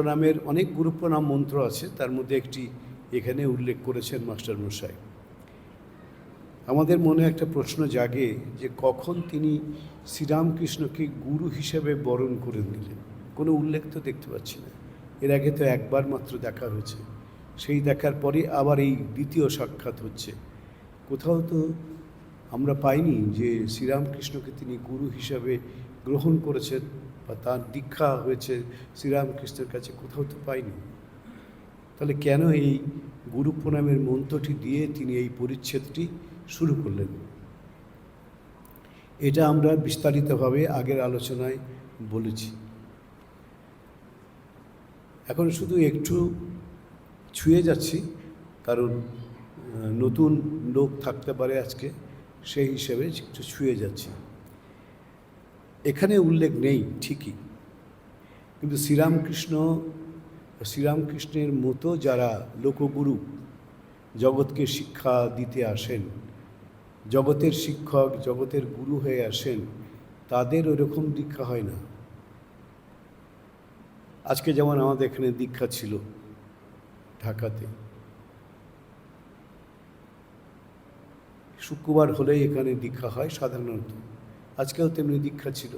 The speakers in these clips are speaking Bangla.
প্রণামের অনেক গুরু মন্ত্র আছে, তার মধ্যে একটি এখানে উল্লেখ করেছেন মাস্টার মশাই। আমাদের মনে একটা প্রশ্ন জাগে যে কখন তিনি শ্রীরামকৃষ্ণকে গুরু হিসেবে বরণ করে নিলেন? কোনো উল্লেখ তো দেখতে পাচ্ছি না। এর আগে তো একবার মাত্র দেখা হয়েছে। সেই দেখার পরে আবার এই দ্বিতীয় সাক্ষাৎ হচ্ছে। কোথাও তো আমরা পাইনি যে শ্রীরামকৃষ্ণকে তিনি গুরু হিসাবে গ্রহণ করেছেন। বা তার দীক্ষা হয়েছে শ্রীরামকৃষ্ণের কাছে, কোথাও তো পাইনি। তাহলে কেন এই গুরু প্রণামের মন্ত্রটি দিয়ে তিনি এই পরিচ্ছেদটি শুরু করলেন? এটা আমরা বিস্তারিতভাবে আগের আলোচনায় বলেছি। এখন শুধু একটু ছুঁয়ে যাচ্ছি, কারণ নতুন লোক থাকতে পারে আজকে, সেই হিসেবে একটু ছুঁয়ে যাচ্ছি। এখানে উল্লেখ নেই, ঠিকই। কিন্তু শ্রীরামকৃষ্ণ, শ্রীরামকৃষ্ণের মতো যারা লোকগুরু, জগৎকে শিক্ষা দিতে আসেন, জগতের শিক্ষক, জগতের গুরু হয়ে আসেন, তাদের ওরকম দীক্ষা হয় না। আজকে যেমন আমাদের এখানে দীক্ষা ছিল ঢাকাতে। শুক্রবার হলেই এখানে দীক্ষা হয় সাধারণত। আজকেও তেমনি দীক্ষা ছিল।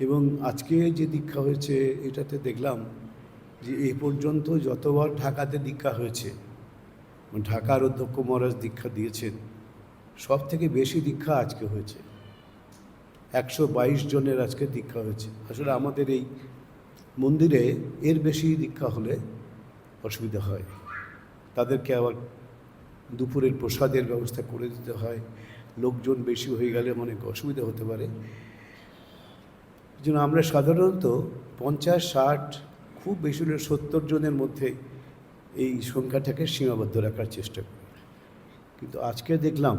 এবং আজকে যে দীক্ষা হয়েছে, এটাতে দেখলাম যে এ পর্যন্ত যতবার ঢাকাতে দীক্ষা হয়েছে ঢাকার অধ্যক্ষ মহারাজ দীক্ষা দিয়েছেন সব থেকে বেশি দীক্ষা আজকে হয়েছে। একশো বাইশ জনের আজকে দীক্ষা হয়েছে। আসলে আমাদের এই মন্দিরে এর বেশি দীক্ষা হলে অসুবিধা হয়। তাদেরকে আবার দুপুরের প্রসাদের ব্যবস্থা করে দিতে হয়। লোকজন বেশি হয়ে গেলে অনেক অসুবিধা হতে পারে। জন্য আমরা সাধারণত পঞ্চাশ, ষাট, খুব বেশি হলে সত্তর জনের মধ্যে এই সংখ্যাটাকে সীমাবদ্ধ রাখার চেষ্টা করি। কিন্তু আজকে দেখলাম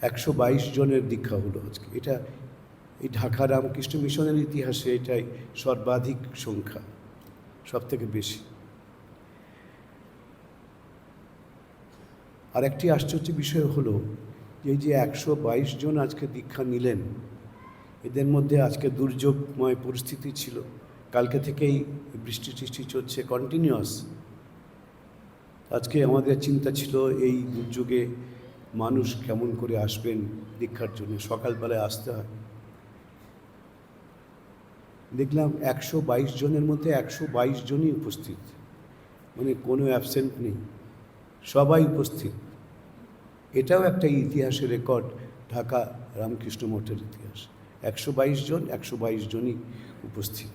একশো বাইশ জনের দীক্ষা হলো আজকে। এটা এই ঢাকা রামকৃষ্ণ মিশনের ইতিহাসে এটাই সর্বাধিক সংখ্যা সব থেকে বেশি। আর একটি আশ্চর্য বিষয় হলো যে যে একশো বাইশ জন আজকে দীক্ষা নিলেন, এদের মধ্যে আজকে দুর্যোগময় পরিস্থিতি ছিল। কালকে থেকেই বৃষ্টি টিষ্টি চলছে কন্টিনিউয়াস আজকে আমাদের চিন্তা ছিল এই দুর্যোগে মানুষ কেমন করে আসবেন দীক্ষার জন্য, সকালবেলায় আসতে হয়। দেখলাম একশো বাইশ জনের মধ্যে একশো বাইশ জনই উপস্থিত। মানে কোনো অ্যাবসেন্ট নেই। সবাই উপস্থিত। এটাও একটা ইতিহাসের রেকর্ড, ঢাকা রামকৃষ্ণ মঠের ইতিহাস। একশো বাইশ জন, একশো বাইশ জনই উপস্থিত।